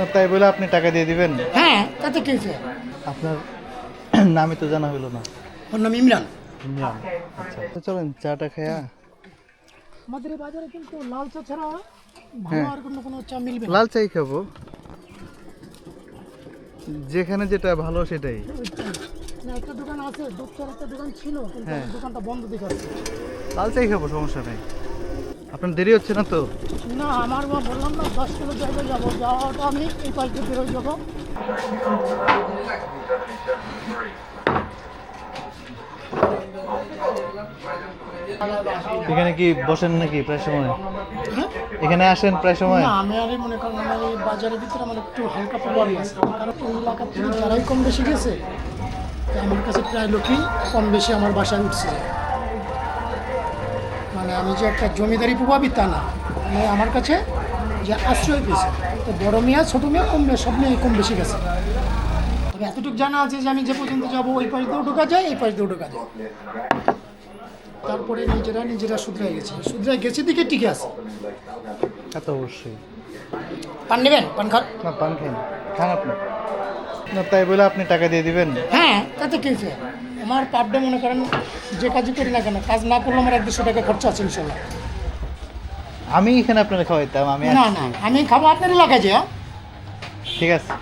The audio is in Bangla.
না তাই বলে আপনি টাকা দিয়ে দিবেন? হ্যাঁ তাতে কি হয়েছে? আপনার নামই তো জানা হলো না। ওর নাম ইমরান। ইমরান আচ্ছা। চলেন চাটা খায়া। আমাদের বাজারে কিন্তু লাল চা ছাড়া ভালো হ্যাঁ। আর কোনো কোনো চা মিলবে লাল চাই খাব। যেখানে যেটা ভালো সেটাই। না, একটা দোকান আছে দুধ চার একটা দোকান ছিল কিন্তু হ্যাঁ। দোকানটা বন্ধ দেখাচ্ছে লাল চাই খাব সমস্যা নেই। আপনার দেরি হচ্ছে না তো? না আমার মা বললাম না দশ কিলো জায়গায় যাব। যাওয়াটা আমি এই পাশ দিয়ে বেরোয় যাব। এখানে কি বসেন নাকি প্রায় সময়? হ্যাঁ? এখানে আসেন প্রায় সময়? না আমি আরে মনে করেন আমার এই বাজারের ভিতরে আমার একটু হালকা প্রবলেম আছে। কারণ এই এলাকার থেকে যারাই কম বেশি গেছে আমার কাছে প্রায় লোকই কম বেশি আমার বাসায় উঠছে। মানে আমি যে একটা জমিদারি প্রভাবই তা না মানে আমার কাছে যে আশ্রয় পেয়েছে। তো বড় মেয়া ছোটো মেয়া কম মেয়ে সব মেয়ে কম বেশি গেছে। তবে এতটুকু জানা আছে যে আমি যে পর্যন্ত যাব ওই পাশ দিয়েও ঢোকা যায় এই পাশ দিয়েও ঢোকা যায়। তারপরে নিজেরা নিজেরা শুধরাই গেছে। শুধরাই গেছে দিকে টিকে আছে। তা তো অবশ্যই। পান নেবেন? পান খান? না পান খান। খান আপনি। না তাই বলে আপনি টাকা দিয়ে দিবেন? হ্যাঁ তাতে কি হয়েছে? আমার পার ডে মনে করেন যে কাজই করি না কেন কাজ না করলে আমার এক দুশো টাকা খরচা আছে ইনশাল্লাহ। আমি এখানে আপনারা খাওয়াইতাম আমি না না আমি খাব আপনারই লাগাই যে? ঠিক আছে।